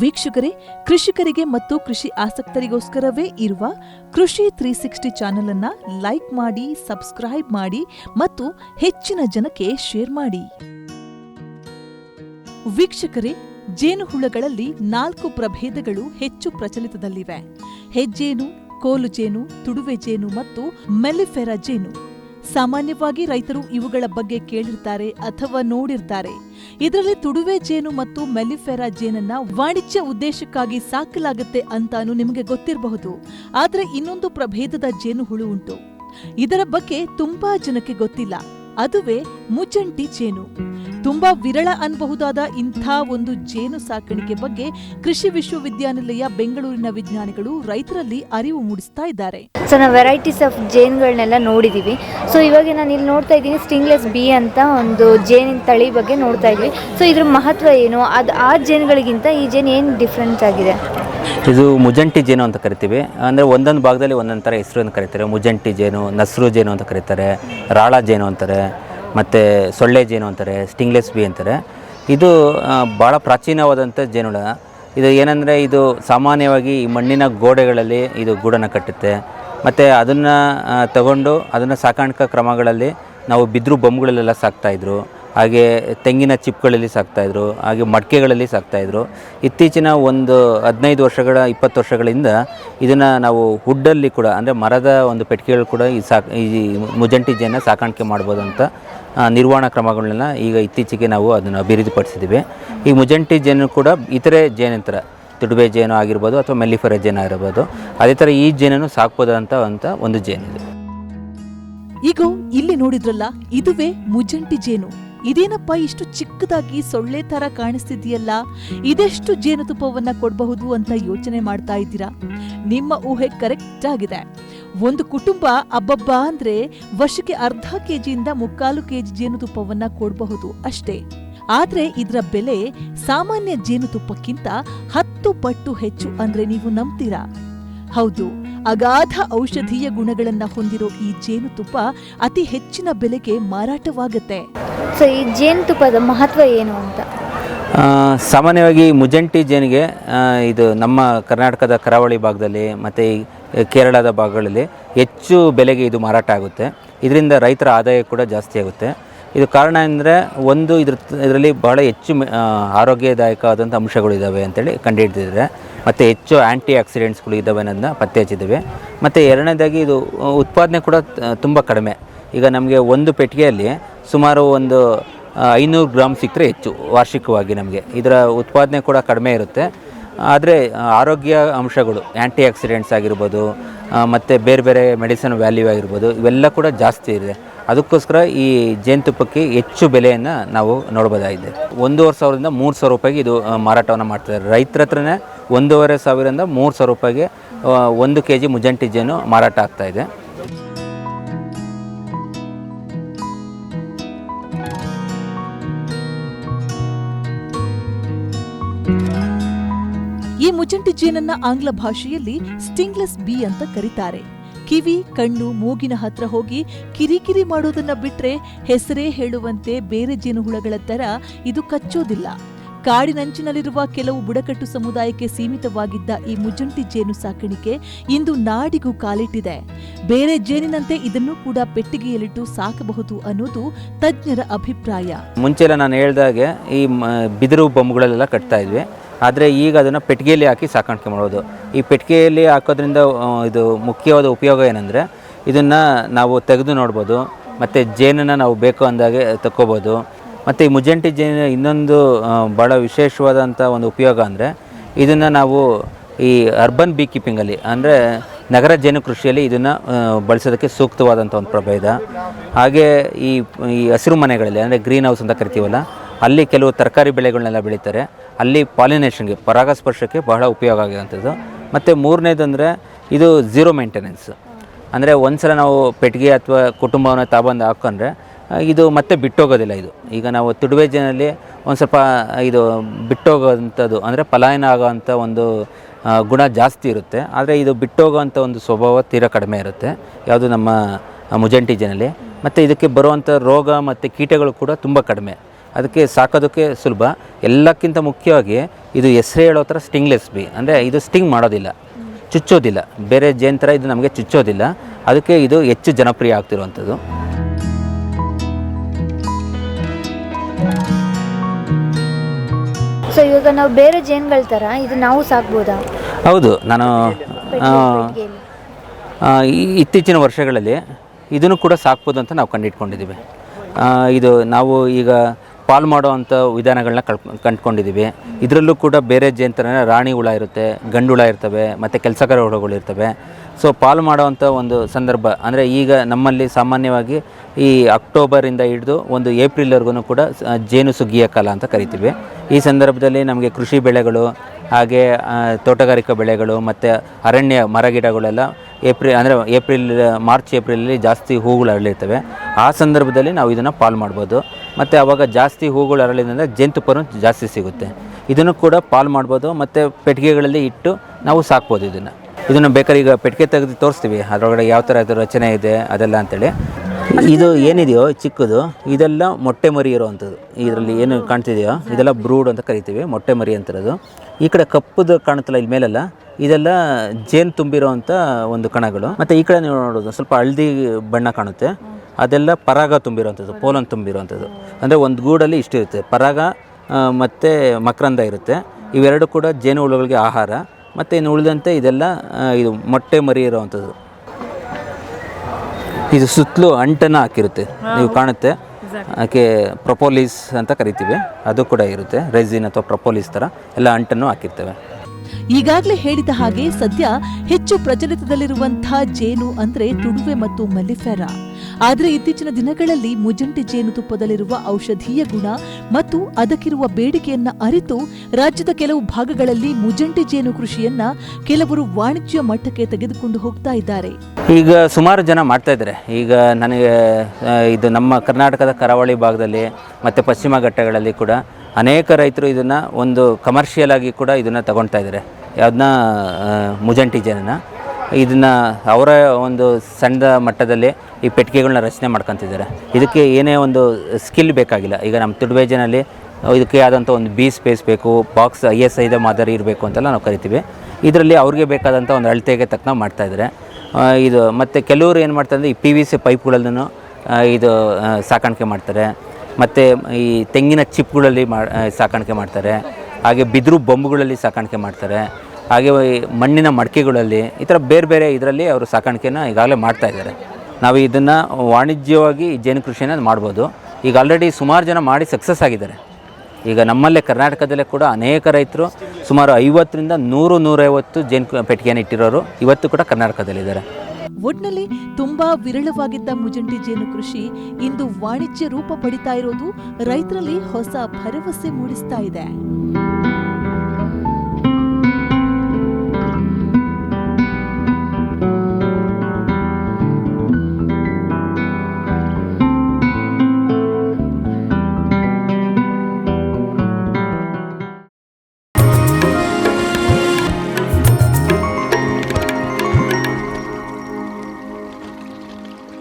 ವೀಕ್ಷಕರೇ, ಕೃಷಿಕರಿಗೆ ಮತ್ತು ಕೃಷಿ ಆಸಕ್ತರಿಗೋಸ್ಕರವೇ ಇರುವ ಕೃಷಿ ತ್ರೀ ಸಿಕ್ಸ್ಟಿ ಚಾನೆಲ್ ಅನ್ನ ಲೈಕ್ ಮಾಡಿ, ಸಬ್ಸ್ಕ್ರೈಬ್ ಮಾಡಿ ಮತ್ತು ಹೆಚ್ಚಿನ ಜನಕ್ಕೆ ಶೇರ್ ಮಾಡಿ. ವೀಕ್ಷಕರೇ, ಜೇನುಹುಳಗಳಲ್ಲಿ ನಾಲ್ಕು ಪ್ರಭೇದಗಳು ಹೆಚ್ಚು ಪ್ರಚಲಿತದಲ್ಲಿವೆ. ಹೆಜ್ಜೇನು ಕೋಲು ಜೇನು ತುಡುವೆ ಜೇನು ಮತ್ತು ಮೆಲಿಫೆರಾ ಜೇನು ಸಾಮಾನ್ಯವಾಗಿ ರೈತರು ಇವುಗಳ ಬಗ್ಗೆ ಕೇಳಿರ್ತಾರೆ ಅಥವಾ ನೋಡಿರ್ತಾರೆ. ಇದರಲ್ಲಿ ತುಡುವೆ ಜೇನು ಮತ್ತು ಮೆಲಿಫೆರಾ ಜೇನನ್ನ ವಾಣಿಜ್ಯ ಉದ್ದೇಶಕ್ಕಾಗಿ ಸಾಕಲಾಗುತ್ತೆ ಅಂತಾನು ನಿಮಗೆ ಗೊತ್ತಿರಬಹುದು. ಆದರೆ ಇನ್ನೊಂದು ಪ್ರಭೇದದ ಜೇನುಹುಳು ಉಂಟು. ಇದರ ಬಗ್ಗೆ ತುಂಬಾ ಜನಕ್ಕೆ ಗೊತ್ತಿಲ್ಲ. ಅದುವೇ ಮುಚ್ಚಂಟಿ ಜೇನು. ತುಂಬಾ ವಿರಳ ಅನ್ಬಹುದಾದ ಇಂಥ ಒಂದು ಜೇನು ಸಾಕಾಣಿಕೆ ಬಗ್ಗೆ ಕೃಷಿ ವಿಶ್ವವಿದ್ಯಾನಿಲಯ ಬೆಂಗಳೂರಿನ ವಿಜ್ಞಾನಿಗಳು ರೈತರಲ್ಲಿ ಅರಿವು ಮೂಡಿಸ್ತಾ ಇದ್ದಾರೆ. ಸೊ ನಾವು ವೆರೈಟೀಸ್ ಆಫ್ ಜೇನುಗಳನ್ನೆಲ್ಲ ನೋಡಿದ್ದೀವಿ ಸೊ ಇವಾಗ ನಾನು ಇಲ್ಲಿ ನೋಡ್ತಾ ಇದ್ದೀನಿ ಸ್ಟಿಂಗ್ಲೆಸ್ ಬಿ ಅಂತ ಒಂದು ಜೇನಿನ ತಳಿ ಬಗ್ಗೆ ನೋಡ್ತಾ ಇದ್ವಿ. ಸೊ ಇದ್ರ ಮಹತ್ವ ಏನು? ಅದು ಆ ಜೇನುಗಳಿಗಿಂತ ಈ ಜೇನು ಏನು ಡಿಫ್ರೆನ್ಸ್ ಆಗಿದೆ? ಇದು ಮುಜಂಟಿ ಜೇನು ಅಂತ ಕರಿತೀವಿ. ಅಂದರೆ ಒಂದೊಂದು ಭಾಗದಲ್ಲಿ ಒಂದೊಂದು ಥರ ಹೆಸರನ್ನು ಕರೀತಾರೆ. ಮುಜಂಟಿ ಜೇನು, ನಸ್ರು ಜೇನು ಅಂತ ಕರೀತಾರೆ, ರಾಳ ಜೇನು ಅಂತಾರೆ, ಮತ್ತು ಸೊಳ್ಳೆ ಜೇನು ಅಂತಾರೆ, ಸ್ಟಿಂಗ್ಲೆಸ್ ಬಿ ಅಂತಾರೆ. ಇದು ಭಾಳ ಪ್ರಾಚೀನವಾದಂಥ ಜೇನುಳ. ಇದು ಏನಂದರೆ ಇದು ಸಾಮಾನ್ಯವಾಗಿ ಈ ಮಣ್ಣಿನ ಗೋಡೆಗಳಲ್ಲಿ ಇದು ಗೂಡನ್ನು ಕಟ್ಟುತ್ತೆ. ಮತ್ತು ಅದನ್ನು ತಗೊಂಡು ಅದನ್ನು ಸಾಕಾಣಿಕಾ ಕ್ರಮಗಳಲ್ಲಿ ನಾವು ಬಿದಿರು ಬೊಂಬುಗಳಲ್ಲೆಲ್ಲ ಸಾಕ್ತಾಯಿದ್ರು ಹಾಗೆ ತೆಂಗಿನ ಚಿಪ್ಗಳಲ್ಲಿ ಸಾಕ್ತಾಯಿದ್ರು ಹಾಗೆ ಮಡಿಕೆಗಳಲ್ಲಿ ಸಾಕ್ತಾಯಿದ್ರು ಇತ್ತೀಚಿನ ಒಂದು ಹದಿನೈದು ವರ್ಷಗಳ, ಇಪ್ಪತ್ತು ವರ್ಷಗಳಿಂದ ಇದನ್ನು ನಾವು ಹುಡ್ಡಲ್ಲಿ ಕೂಡ, ಅಂದರೆ ಮರದ ಒಂದು ಪೆಟ್ಟಿಗೆಗಳು ಕೂಡ ಈ ಸಾಕ್, ಈ ಮುಜಂಟಿ ಜೇನ ಸಾಕಾಣಿಕೆ ಮಾಡ್ಬೋದು ಅಂತ ನಿರ್ವಹಣಾ ಕ್ರಮಗಳನ್ನ ಈಗ ಇತ್ತೀಚೆಗೆ ನಾವು ಅದನ್ನು ಅಭಿವೃದ್ಧಿಪಡಿಸಿದ್ದೀವಿ ಈ ಮುಜಂಟಿ ಜೇನು ಕೂಡ ಇತರೆ ಜೇನಂತರ, ತುಡುಬೆ ಜೇನು ಆಗಿರ್ಬೋದು ಅಥವಾ ಮೆಲ್ಲಿಫರ ಜೇನು ಆಗಿರ್ಬೋದು, ಅದೇ ಥರ ಈ ಜೇನನ್ನು ಸಾಕ್ಬೋದಂತ ಅಂತ ಒಂದು ಜೇನಿದೆ. ಈಗ ಇಲ್ಲಿ ನೋಡಿದ್ರಲ್ಲ, ಇದುವೇ ಮುಜಂಟಿ ಜೇನು. ಇದೇನಪ್ಪ ಇಷ್ಟು ಚಿಕ್ಕದಾಗಿ ಸೊಳ್ಳೆ ತರ ಕಾಣಿಸ್ತಿದೆಯಲ್ಲ ಇದೆಷ್ಟು ಜೇನುತುಪ್ಪವನ್ನ ಕೊಡಬಹುದು ಅಂತ ಯೋಚನೆ ಮಾಡ್ತಾ ಇದ್ದೀರಾ? ನಿಮ್ಮ ಊಹೆ ಕರೆಕ್ಟ್ ಆಗಿದೆ. ಒಂದು ಕುಟುಂಬ ಅಬ್ಬಬ್ಬ ಅಂದ್ರೆ ವರ್ಷಕ್ಕೆ ಅರ್ಧ ಕೆಜಿಯಿಂದ ಮುಕ್ಕಾಲು ಕೆಜಿ ಜೇನುತುಪ್ಪವನ್ನ ಕೊಡಬಹುದು ಅಷ್ಟೇ. ಆದ್ರೆ ಇದರ ಬೆಲೆ ಸಾಮಾನ್ಯ ಜೇನುತುಪ್ಪಕ್ಕಿಂತ ಹತ್ತು ಪಟ್ಟು ಹೆಚ್ಚು ಅಂದ್ರೆ ನೀವು ನಂಬ್ತೀರಾ? ಹೌದು. ಅಗಾಧ ಔಷಧೀಯ ಗುಣಗಳನ್ನ ಹೊಂದಿರೋ ಈ ಜೇನುತುಪ್ಪ ಅತಿ ಹೆಚ್ಚಿನ ಬೆಲೆಗೆ ಮಾರಾಟವಾಗುತ್ತೆ. ಸೊ ಈ ಜೇನುತುಪ್ಪದ ಮಹತ್ವ ಏನು ಅಂತ? ಆ, ಸಾಮಾನ್ಯವಾಗಿ ಮುಜಂಟಿ ಜೇನಿಗೆ ಆ, ಇದು ನಮ್ಮ ಕರ್ನಾಟಕದ ಕರಾವಳಿ ಭಾಗದಲ್ಲಿ ಮತ್ತು ಈ ಕೇರಳದ ಭಾಗಗಳಲ್ಲಿ ಹೆಚ್ಚು ಬೆಲೆಗೆ ಇದು ಮಾರಾಟ ಆಗುತ್ತೆ. ಇದರಿಂದ ರೈತರ ಆದಾಯ ಕೂಡ ಜಾಸ್ತಿ ಆಗುತ್ತೆ. ಇದು ಕಾರಣ ಅಂದರೆ ಒಂದು ಇದ್ರ ಇದರಲ್ಲಿ ಬಹಳ ಹೆಚ್ಚು ಮೆ- ಆ, ಆರೋಗ್ಯದಾಯಕವಾದಂಥ ಅಂಶಗಳಿದ್ದಾವೆ ಅಂತೇಳಿ ಕಂಡುಹಿಡಿದಿದ್ದಾರೆ. ಮತ್ತು ಹೆಚ್ಚು ಆ್ಯಂಟಿ ಆಕ್ಸಿಡೆಂಟ್ಸ್ಗಳು ಇದ್ದಾವೆ ಅನ್ನೋದನ್ನ ಪತ್ತೆ ಹಚ್ಚಿದ್ದೇವೆ ಮತ್ತು ಎರಡನೇದಾಗಿ ಇದು ಉತ್ಪಾದನೆ ಕೂಡ ತುಂಬ ಕಡಿಮೆ. ಈಗ ನಮಗೆ ಒಂದು ಪೆಟ್ಟಿಗೆಯಲ್ಲಿ ಸುಮಾರು ಒಂದು ಐನೂರು ಗ್ರಾಮ್ ಸಿಕ್ಕರೆ ಹೆಚ್ಚು ವಾರ್ಷಿಕವಾಗಿ ನಮಗೆ. ಇದರ ಉತ್ಪಾದನೆ ಕೂಡ ಕಡಿಮೆ ಇರುತ್ತೆ. ಆದರೆ ಆರೋಗ್ಯ ಅಂಶಗಳು ಆ್ಯಂಟಿ ಆಕ್ಸಿಡೆಂಟ್ಸ್ ಆಗಿರ್ಬೋದು ಮತ್ತು ಬೇರೆ ಬೇರೆ ಮೆಡಿಸಿನ್ ವ್ಯಾಲ್ಯೂ ಆಗಿರ್ಬೋದು, ಇವೆಲ್ಲ ಕೂಡ ಜಾಸ್ತಿ ಇದೆ. ಅದಕ್ಕೋಸ್ಕರ ಈ ಜೇನುತುಪ್ಪಕ್ಕೆ ಹೆಚ್ಚು ಬೆಲೆಯನ್ನು ನಾವು ನೋಡ್ಬೋದಾಗಿದೆ. ಒಂದೂವರೆ ಸಾವಿರದಿಂದ ಮೂರು ಸಾವಿರ ರೂಪಾಯಿಗೆ ಇದು ಮಾರಾಟವನ್ನು ಮಾಡ್ತಾರೆ ರೈತರ ಹತ್ರನೇ ಒಂದೂವರೆ ಸಾವಿರದಿಂದ ಮೂರು ಸಾವಿರ ರೂಪಾಯಿಗೆ ಒಂದು ಕೆ ಜಿ ಮುಜಂಟಿ ಜೇನು ಮಾರಾಟ ಆಗ್ತಾ ಇದೆ. ಈ ಮುಜಂಟಿ ಜೇನನ್ನ ಆಂಗ್ಲ ಭಾಷೆಯಲ್ಲಿ ಸ್ಟಿಂಗ್ಲೆಸ್ ಬಿ ಅಂತ ಕರೀತಾರೆ. ಕಿವಿ, ಕಣ್ಣು, ಮೂಗಿನ ಹತ್ರ ಹೋಗಿ ಕಿರಿಕಿರಿ ಮಾಡೋದನ್ನ ಬಿಟ್ರೆ ಹೆಸರೇ ಹೇಳುವಂತೆ ಬೇರೆ ಜೇನುಹುಳಗಳ ತರ ಇದು ಕಚ್ಚೋದಿಲ್ಲ. ಕಾಡಿನಂಚಿನಲ್ಲಿರುವ ಕೆಲವು ಬುಡಕಟ್ಟು ಸಮುದಾಯಕ್ಕೆ ಸೀಮಿತವಾಗಿದ್ದ ಈ ಮುಜುಂಟಿ ಜೇನು ಸಾಕಾಣಿಕೆ ಇಂದು ನಾಡಿಗೂ ಕಾಲಿಟ್ಟಿದೆ. ಬೇರೆ ಜೇನಿನಂತೆ ಇದನ್ನು ಕೂಡ ಪೆಟ್ಟಿಗೆಯಲ್ಲಿಟ್ಟು ಸಾಕಬಹುದು ಅನ್ನೋದು ತಜ್ಞರ ಅಭಿಪ್ರಾಯ. ಮುಂಚೆಲ್ಲ ನಾನು ಹೇಳ್ದಾಗೆ ಈ ಬಿದಿರು ಬೊಂಬುಗಳಲ್ಲೆಲ್ಲ ಕಟ್ತಾ ಇದ್ವಿ. ಆದರೆ ಈಗ ಅದನ್ನು ಪೆಟ್ಟಿಗೆಯಲ್ಲಿ ಹಾಕಿ ಸಾಕಾಣಿಕೆ ಮಾಡೋದು. ಈ ಪೆಟ್ಟಿಗೆಯಲ್ಲಿ ಹಾಕೋದ್ರಿಂದ ಇದು ಮುಖ್ಯವಾದ ಉಪಯೋಗ ಏನಂದರೆ, ಇದನ್ನು ನಾವು ತೆಗೆದು ನೋಡ್ಬೋದು, ಮತ್ತು ಜೇನನ್ನು ನಾವು ಬೇಕು ಅಂದಾಗೆ ತಕ್ಕೋಬೋದು. ಮತ್ತು ಈ ಮುಜಂಟಿ ಜೇನು ಇನ್ನೊಂದು ಭಾಳ ವಿಶೇಷವಾದಂಥ ಒಂದು ಉಪಯೋಗ ಅಂದರೆ, ಇದನ್ನು ನಾವು ಈ ಅರ್ಬನ್ ಬೀ ಕೀಪಿಂಗಲ್ಲಿ ಅಂದರೆ ನಗರ ಜೇನು ಕೃಷಿಯಲ್ಲಿ ಇದನ್ನು ಬಳಸೋದಕ್ಕೆ ಸೂಕ್ತವಾದಂಥ ಒಂದು ಪ್ರಭೇದ. ಹಾಗೆ ಈ ಈ ಹಸಿರು ಮನೆಗಳಲ್ಲಿ, ಅಂದರೆ ಗ್ರೀನ್ ಹೌಸ್ ಅಂತ ಕರಿತೀವಲ್ಲ ಅಲ್ಲಿ ಕೆಲವು ತರಕಾರಿ ಬೆಳೆಗಳನ್ನೆಲ್ಲ ಬೆಳೀತಾರೆ. ಅಲ್ಲಿ ಪಾಲಿನೇಷನ್ಗೆ, ಪರಾಗಸ್ಪರ್ಶಕ್ಕೆ ಬಹಳ ಉಪಯೋಗ ಆಗಿರುವಂಥದ್ದು. ಮತ್ತು ಮೂರನೇದು ಅಂದರೆ ಇದು ಝೀರೋ ಮೇಂಟೆನೆನ್ಸ್. ಅಂದರೆ ಒಂದ್ಸಲ ನಾವು ಪೆಟ್ಟಿಗೆ ಅಥವಾ ಕುಟುಂಬವನ್ನು ತಾಬಂದು ಹಾಕ್ಕೊಂಡ್ರೆ ಇದು ಮತ್ತೆ ಬಿಟ್ಟೋಗೋದಿಲ್ಲ ಇದು. ಈಗ ನಾವು ತುಡುವೆ ಜನಲ್ಲಿ ಒಂದು ಸ್ವಲ್ಪ, ಇದು ಬಿಟ್ಟೋಗೋವಂಥದ್ದು ಅಂದರೆ ಪಲಾಯನ ಆಗೋವಂಥ ಒಂದು ಗುಣ ಜಾಸ್ತಿ ಇರುತ್ತೆ. ಆದರೆ ಇದು ಬಿಟ್ಟೋಗೋವಂಥ ಒಂದು ಸ್ವಭಾವ ತೀರ ಕಡಿಮೆ ಇರುತ್ತೆ. ಯಾವುದು ನಮ್ಮ ಮುಜಂಟಿಜಿನಲ್ಲಿ ಮುಜಂಟಿ ಜನಲ್ಲಿ ಮತ್ತು ಇದಕ್ಕೆ ಬರುವಂಥ ರೋಗ ಮತ್ತು ಕೀಟಗಳು ಕೂಡ ತುಂಬ ಕಡಿಮೆ. ಅದಕ್ಕೆ ಸಾಕೋದಕ್ಕೆ ಸುಲಭ. ಎಲ್ಲಕ್ಕಿಂತ ಮುಖ್ಯವಾಗಿ ಇದು ಹೆಸರು ಹೇಳೋ ಥರ ಸ್ಟಿಂಗ್ಲೆಸ್ ಬಿ ಅಂದರೆ ಇದು ಸ್ಟಿಂಗ್ ಮಾಡೋದಿಲ್ಲ ಚುಚ್ಚೋದಿಲ್ಲ. ಬೇರೆ ಜೇನ್ ಥರ ಇದು ನಮಗೆ ಚುಚ್ಚೋದಿಲ್ಲ. ಅದಕ್ಕೆ ಇದು ಹೆಚ್ಚು ಜನಪ್ರಿಯ ಆಗ್ತಿರುವಂಥದ್ದು. ಸೊ ಇವಾಗ ನಾವು ಬೇರೆ ಜೇನುಗಳ ಥರ ಇದು ನಾವು ಸಾಕ್ಬೋದಾ? ಹೌದು ನಾನು ಇತ್ತೀಚಿನ ವರ್ಷಗಳಲ್ಲಿ ಇದನ್ನು ಕೂಡ ಸಾಕ್ಬೋದು ಅಂತ ನಾವು ಕಂಡಿಟ್ಕೊಂಡಿದ್ದೀವಿ. ಇದು ನಾವು ಈಗ ಪಾಲ್ ಮಾಡೋವಂಥ ವಿಧಾನಗಳನ್ನ ಕಳ್ ಕಂಡ್ಕೊಂಡಿದ್ದೀವಿ ಇದರಲ್ಲೂ ಕೂಡ ಬೇರೆ ಜೇಂತರನೇ ರಾಣಿ ಹುಳ ಇರುತ್ತೆ, ಗಂಡು ಹುಳ ಇರ್ತವೆ, ಮತ್ತು ಕೆಲಸಗಾರ ಹುಳುಗಳು ಇರ್ತವೆ. ಸೊ ಪಾಲ್ ಮಾಡೋವಂಥ ಒಂದು ಸಂದರ್ಭ, ಅಂದರೆ ಈಗ ನಮ್ಮಲ್ಲಿ ಸಾಮಾನ್ಯವಾಗಿ ಈ ಅಕ್ಟೋಬರಿಂದ ಹಿಡಿದು ಒಂದು ಏಪ್ರಿಲ್ವರೆಗೂ ಕೂಡ ಜೇನು ಸುಗ್ಗಿಯ ಕಾಲ ಅಂತ ಕರಿತೀವಿ. ಈ ಸಂದರ್ಭದಲ್ಲಿ ನಮಗೆ ಕೃಷಿ ಬೆಳೆಗಳು, ಹಾಗೆ ತೋಟಗಾರಿಕಾ ಬೆಳೆಗಳು, ಮತ್ತು ಅರಣ್ಯ ಮರಗಿಡಗಳೆಲ್ಲ ಏಪ್ರಿಲ್ ಅಂದರೆ ಏಪ್ರಿಲ್, ಮಾರ್ಚ್, ಏಪ್ರಿಲಲ್ಲಿ ಜಾಸ್ತಿ ಹೂಗಳು ಅರಳಿರ್ತವೆ ಆ ಸಂದರ್ಭದಲ್ಲಿ ನಾವು ಇದನ್ನು ಪಾಲ್ ಮಾಡ್ಬೋದು. ಮತ್ತು ಅವಾಗ ಜಾಸ್ತಿ ಹೂಗಳು ಅರಳಿದಂದರೆ ಜೇನುತುಪ್ಪನೂ ಜಾಸ್ತಿ ಸಿಗುತ್ತೆ. ಇದನ್ನು ಕೂಡ ಪಾಲ್ ಮಾಡ್ಬೋದು ಮತ್ತು ಪೆಟ್ಟಿಗೆಗಳಲ್ಲಿ ಇಟ್ಟು ನಾವು ಸಾಕ್ಬೋದು ಇದನ್ನು. ಇದನ್ನು ಬೇಕಾದ್ರೆ ಈಗ ಪೆಟ್ಟಿಗೆ ತೆಗೆದು ತೋರಿಸ್ತೀವಿ. ಅದರೊಳಗಡೆ ಯಾವ ಥರ ಅದು ರಚನೆ ಇದೆ ಅದೆಲ್ಲ ಅಂತೇಳಿ. ಇದು ಏನಿದೆಯೋ ಚಿಕ್ಕದು, ಇದೆಲ್ಲ ಮೊಟ್ಟೆ ಮರಿ ಇರೋವಂಥದ್ದು. ಇದರಲ್ಲಿ ಏನು ಕಾಣ್ತಿದೆಯೋ, ಇದೆಲ್ಲ ಬ್ರೂಡ್ ಅಂತ ಕರಿತೀವಿ, ಮೊಟ್ಟೆ ಮರಿ ಅಂತಿರೋದು. ಈ ಕಡೆ ಕಪ್ಪುದು ಕಾಣುತ್ತಲ್ಲ ಇಲ್ಲಿ ಮೇಲೆಲ್ಲ, ಇದೆಲ್ಲ ಜೇನು ತುಂಬಿರೋವಂಥ ಒಂದು ಕಣಗಳು. ಮತ್ತು ಈ ಕಡೆ ನೀವು ನೋಡೋದು, ಸ್ವಲ್ಪ ಹಳದಿ ಬಣ್ಣ ಕಾಣುತ್ತೆ. ಅದೆಲ್ಲ ಪರಾಗ ತುಂಬಿರುವಂಥದ್ದು ಪೋಲನ್ ತುಂಬಿರುವಂಥದ್ದು. ಅಂದರೆ ಒಂದು ಗೂಡಲ್ಲಿ ಇಷ್ಟಿರುತ್ತೆ ಪರಾಗ ಆ, ಮತ್ತು ಮಕರಂದ ಇರುತ್ತೆ. ಇವೆರಡು ಕೂಡ ಜೇನು ಹುಳುಗಳಿಗೆ ಆಹಾರ. ಮತ್ತು ಇನ್ನು ಉಳಿದಂತೆ ಇದೆಲ್ಲ ಇದು ಮೊಟ್ಟೆ ಮರಿ ಇರುವಂಥದ್ದು. ಇದು ಸುತ್ತಲೂ ಅಂಟನ್ನು ಹಾಕಿರುತ್ತೆ. ನೀವು ಕಾಣುತ್ತೆ. ಅದಕ್ಕೆ ಪ್ರೊಪೋಲಿಸ್ ಅಂತ ಕರಿತೀವಿ. ಅದು ಕೂಡ ಇರುತ್ತೆ. ರೆಸಿನ್ ಅಥವಾ ಪ್ರೊಪೋಲಿಸ್ ಥರ ಎಲ್ಲ ಅಂಟನ್ನು ಹಾಕಿರ್ತೇವೆ. ಈಗಾಗಲೇ ಹೇಳಿದ ಹಾಗೆ ಸದ್ಯ ಹೆಚ್ಚು ಪ್ರಚಲಿತದಲ್ಲಿರುವಂತಹ ಜೇನು ಅಂದ್ರೆ ತುಡುವೆ ಮತ್ತು ಮಲ್ಲಿಫೆರಾ. ಆದರೆ ಇತ್ತೀಚಿನ ದಿನಗಳಲ್ಲಿ ಮುಜಂಟಿ ಜೇನುತುಪ್ಪದಲ್ಲಿರುವ ಔಷಧೀಯ ಗುಣ ಮತ್ತು ಅದಕ್ಕಿರುವ ಬೇಡಿಕೆಯನ್ನ ಅರಿತು ರಾಜ್ಯದ ಕೆಲವು ಭಾಗಗಳಲ್ಲಿ ಮುಜಂಟಿ ಜೇನು ಕೃಷಿಯನ್ನ ಕೆಲವರು ವಾಣಿಜ್ಯ ಮಟ್ಟಕ್ಕೆ ತೆಗೆದುಕೊಂಡು ಹೋಗ್ತಾ ಇದ್ದಾರೆ. ಈಗ ಸುಮಾರು ಜನ ಮಾಡ್ತಾ ಇದ್ದಾರೆ. ಈಗ ನನಗೆ ಇದು ನಮ್ಮ ಕರ್ನಾಟಕದ ಕರಾವಳಿ ಭಾಗದಲ್ಲಿ ಮತ್ತು ಪಶ್ಚಿಮ ಘಟ್ಟಗಳಲ್ಲಿ ಕೂಡ ಅನೇಕ ರೈತರು ಇದನ್ನು ಒಂದು ಕಮರ್ಷಿಯಲ್ ಆಗಿ ಕೂಡ ಇದನ್ನು ತಗೊಳ್ತಾ ಇದ್ದಾರೆ. ಯಾವ್ದನ್ನ ಮುಜಂಟಿ ಜೇನನ್ನ. ಇದನ್ನು ಅವರ ಒಂದು ಸಣ್ಣ ಮಟ್ಟದಲ್ಲಿ ಈ ಪೆಟ್ಟಿಗೆಗಳನ್ನ ರಚನೆ ಮಾಡ್ಕೊತಿದ್ದಾರೆ. ಇದಕ್ಕೆ ಏನೇ ಒಂದು ಸ್ಕಿಲ್ ಬೇಕಾಗಿಲ್ಲ. ಈಗ ನಮ್ಮ ತುಡುವೇಜನಲ್ಲಿ ಇದಕ್ಕೆ ಆದಂಥ ಒಂದು ಬಿ ಸ್ಪೇಸ್ ಬೇಕು, ಬಾಕ್ಸ್ ಐ ಎಸ್ ಐದ ಮಾದರಿ ಇರಬೇಕು ಅಂತೆಲ್ಲ ನಾವು ಕರಿತೀವಿ. ಇದರಲ್ಲಿ ಅವ್ರಿಗೆ ಬೇಕಾದಂಥ ಒಂದು ಅಳತೆಗೆ ತಕ್ಕನ ಮಾಡ್ತಾಯಿದ್ದಾರೆ ಇದು ಮತ್ತು ಕೆಲವರು ಏನು ಮಾಡ್ತಾರೆ ಈ ಪಿ ವಿ ಸಿ ಪೈಪ್ಗಳಲ್ಲೂ ಇದು ಸಾಕಾಣಿಕೆ ಮಾಡ್ತಾರೆ. ಮತ್ತು ಈ ತೆಂಗಿನ ಚಿಪ್ಗಳಲ್ಲಿ ಮಾ ಸಾಕಾಣಿಕೆ ಮಾಡ್ತಾರೆ. ಹಾಗೆ ಬಿದಿರು ಬೊಂಬುಗಳಲ್ಲಿ ಸಾಕಾಣಿಕೆ ಮಾಡ್ತಾರೆ. ಹಾಗೆ ಮಣ್ಣಿನ ಮಡಕೆಗಳಲ್ಲಿ ಈ ಥರ ಬೇರೆ ಬೇರೆ ಇದರಲ್ಲಿ ಅವರು ಸಾಕಾಣಿಕೆನ ಈಗಾಗಲೇ ಮಾಡ್ತಾ ಇದ್ದಾರೆ. ನಾವು ಇದನ್ನು ವಾಣಿಜ್ಯವಾಗಿ ಜೇನು ಕೃಷಿಯನ್ನು ಮಾಡ್ಬೋದು. ಈಗ ಆಲ್ರೆಡಿ ಸುಮಾರು ಜನ ಮಾಡಿ ಸಕ್ಸಸ್ ಆಗಿದ್ದಾರೆ. ಈಗ ನಮ್ಮಲ್ಲೇ ಕರ್ನಾಟಕದಲ್ಲೇ ಕೂಡ ಅನೇಕ ರೈತರು ಸುಮಾರು ಐವತ್ತರಿಂದ ನೂರು ನೂರೈವತ್ತು ಜೇನು ಪೆಟ್ಟಿಗೆಯನ್ನು ಇಟ್ಟಿರೋರು ಇವತ್ತು ಕೂಡ ಕರ್ನಾಟಕದಲ್ಲಿದ್ದಾರೆ ಒಟ್ನಲ್ಲಿ ತುಂಬಾ ವಿರಳವಾಗಿದ್ದ ಮುಜಂಟಿ ಜೇನು ಕೃಷಿ ಇಂದು ವಾಣಿಜ್ಯ ರೂಪ ಪಡಿತಾ ಇರೋದು ರೈತರಲ್ಲಿ ಹೊಸ ಭರವಸೆ ಮೂಡಿಸ್ತಾ ಇದೆ.